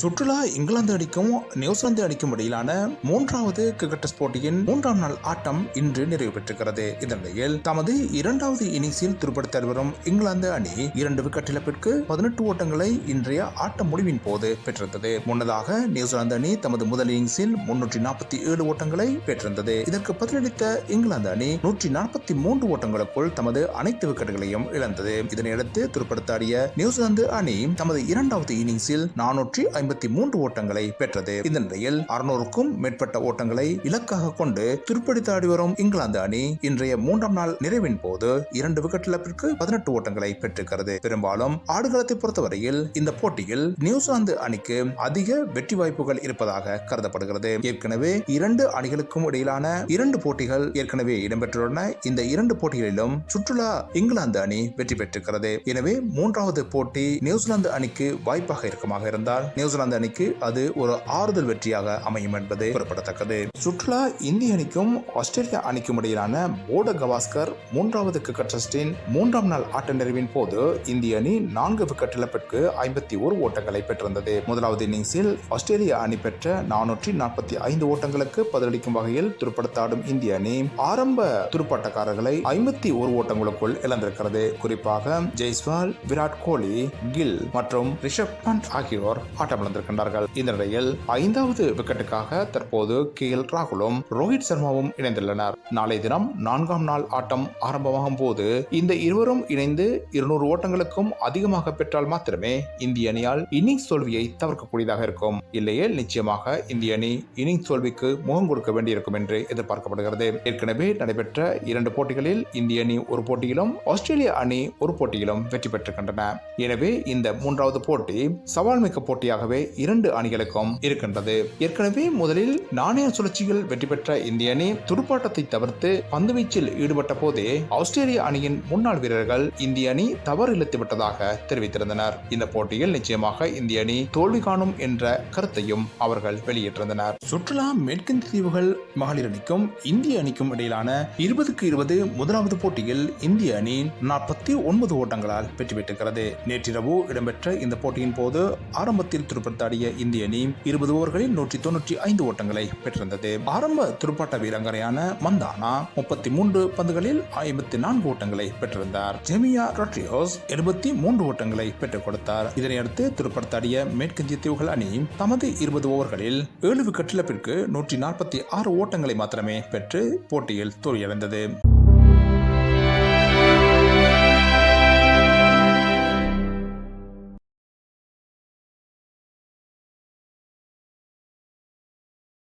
சுற்றுலா இங்கிலாந்து அணிக்கும் நியூசிலாந்து அணிக்கும் இடையிலான மூன்றாவது கிரிக்கெட் டெஸ்ட் போட்டியின் மூன்றாம் நாள் ஆட்டம் இன்று நிறைவு பெற்றிருக்கிறது. இந்த நிலையில் தமது இரண்டாவது இன்னிங்ஸில் துருப்படுத்த வரும் இங்கிலாந்து அணி இரண்டு விக்கெட் இழப்பிற்கு பதினெட்டு ஓட்டங்களை இன்றைய ஆட்ட முடிவின் போது பெற்றிருந்தது. முன்னதாக நியூசிலாந்து அணி தமது முதல் இன்னிங்ஸில் முன்னூற்றி நாற்பத்தி ஏழு ஓட்டங்களை பெற்றிருந்தது. இதற்கு பதிலளித்த இங்கிலாந்து அணி நூற்றி நாற்பத்தி மூன்று ஓட்டங்களுக்குள் தமது அனைத்து விக்கெட்டுகளையும் இழந்தது. இதனையடுத்து துருப்படுத்தாடிய நியூசிலாந்து அணி தமது இரண்டாவது இன்னிங்ஸில் நானூற்றி ஐம்பத்தி மூன்று ஓட்டங்களை பெற்றது. இந்த நிலையில் அறுநூறுக்கும் மேற்பட்ட ஓட்டங்களை இலக்காக கொண்டு துருப்படுத்தாடி வரும் இங்கிலாந்து அணி இன்றைய மூன்றாம் நாள் நிறைவின் போது இரண்டு விக்கெட் இழப்பிற்கு பதினெட்டு ஓட்டங்களை பெற்றிருக்கிறது. பெரும்பாலும் ஆடுகளத்தை பொறுத்தவரையில் இந்த போட்டியில் நியூசிலாந்து அணிக்கு அதிக வெற்றி வாய்ப்புகள் இருப்பதாக கருதப்படுகிறது. ஏற்கனவே இரண்டு அணிகளுக்கும் இடையிலான இரண்டு போட்டிகள் ஏற்கனவே இடம்பெற்றுள்ளன. இந்த இரண்டு போட்டிகளிலும் சுற்றுலா இங்கிலாந்து அணி வெற்றி பெற்றிருக்கிறது. எனவே மூன்றாவது போட்டி நியூசிலாந்து அணிக்கு வாய்ப்பாக இருக்கமாக இருந்தால் நியூசிலாந்து அணிக்கு அது ஒரு ஆறுதல் வெற்றியாக அமையும் என்பது குறிப்பிடத்தக்கது. சுற்றுலா இந்திய அணிக்கும் ஆஸ்திரேலியா அணிக்கும் இடையிலான போட கவாஸ்கர் மூன்றாவது கிரிக்கெட் டெஸ்டின் மூன்றாம் நாள் ஆட்ட நிறைவின் போது இந்திய அணி நான்கு விக்கெட் இழப்பிற்கு ஐம்பத்தி ஒரு ஓட்டங்களை பெற்றிருந்தது. முதலாவது இன்னிங்ஸில் ஆஸ்திரேலியா அணி பெற்ற நானூற்றி நாற்பத்தி ஐந்து ஓட்டங்களுக்கு பதிலளிக்கும் வகையில் துருப்படுத்தாடும் இந்திய அணி ஆரம்ப துடுப்பாட்டக்காரர்களை ஐம்பத்தி ஒரு ஓட்டங்களுக்குள் இழந்திருக்கிறது. குறிப்பாக ஜெய்ஸ்வால் விராட் கோலி கில் மற்றும் ரிஷப் பண்ட் ஆகியோர் ஆட்டமிழந்திருக்கின்றார்கள் இந்த நிலையில் ஐந்தாவது விக்கெட்டுக்காக தற்போது கே எல் ராகுலும் ரோஹித் சர்மாவும் இணைந்துள்ளனர். நாளை தினம் நான்காம் நாள் ஆட்டம் ஆரம்பமாகும் போது இந்த இருவரும் இணைந்து இருநூறு ஓட்டங்களுக்கும் அதிகமாக பெற்றால் மாத்திரமே இந்திய அணியால் இன்னிங்ஸ் தோல்வியை தவிர்க்கக்கூடியதாக இருக்கும். இல்லையேல் நிச்சயமாக இந்திய அணி இன்னிங்ஸ் தோல்விக்கு முகம் கொடுக்க வேண்டியிருக்கும் என்று எதிர்பார்க்கப்படுகிறது. ஏற்கனவே நடைபெற்ற இரண்டு போட்டிகளில் இந்திய அணி ஒரு போட்டியிலும் ஆஸ்திரேலிய அணி ஒரு போட்டியிலும் வெற்றி பெற்றிருக்கின்றன. எனவே இந்த மூன்றாவது போட்டி சவால் மிக்க போட்டியாக போட்டியாகவே இரண்டு அணிகளுக்கும் இருக்கின்றது. ஏற்கனவே முதலில் நாணய சுழற்சியில் வெற்றி பெற்ற இந்திய அணி துடுப்பாட்டத்தை தவிர்த்து பந்துவீச்சில் ஈடுபட்ட போதே ஆஸ்திரேலிய அணியின் முன்னாள் வீரர்கள் இந்திய அணி தவறு இழுத்து விட்டதாக தெரிவித்திருந்தனர். இந்த போட்டியில் நிச்சயமாக இந்திய அணி தோல்வி காணும் என்ற கருத்தையும் அவர்கள் வெளியிட்டிருந்தனர். சுற்றுலா மேற்கிந்திய தீவுகள் மகளிர் அணிக்கும் இந்திய அணிக்கும் இடையிலான இருபதுக்கு இருபது முதலாவது போட்டியில் இந்திய அணி நாற்பத்தி ஒன்பது ஓட்டங்களால் வெற்றி பெற்றிருக்கிறது. நேற்றிரவு இடம்பெற்ற இந்த போட்டியின் போது ஆரம்பத்தில் துடுப்படுத்தாடிய இந்திய அணி இருபது ஓவர்களில் நூற்றி தொன்னூற்றி ஐந்து ஓட்டங்களை பெற்றிருந்தது. ஆரம்ப துடுப்பாட்ட வீராங்கனையான மந்தானா முப்பத்தி மூன்று பந்துகளில் ஐம்பத்தி நான்கு ஓட்டங்களை பெற்றிருந்தார். ஜெமியா ரொட்ரியோஸ் எழுபத்தி மூன்று ஓட்டங்களை பெற்றுக் கொடுத்தார். இதனையடுத்து துடுப்படுத்தாடிய மேற்கிந்திய தீவுகள் அணி தமது இருபது ஓவர்களில் ஏழு விக்கெட் இழப்பிற்கு நூற்றி நாற்பத்தி ஆறு ஓட்டங்களை மாத்திரமே பெற்று போட்டியில் தோல்வியடைந்தது.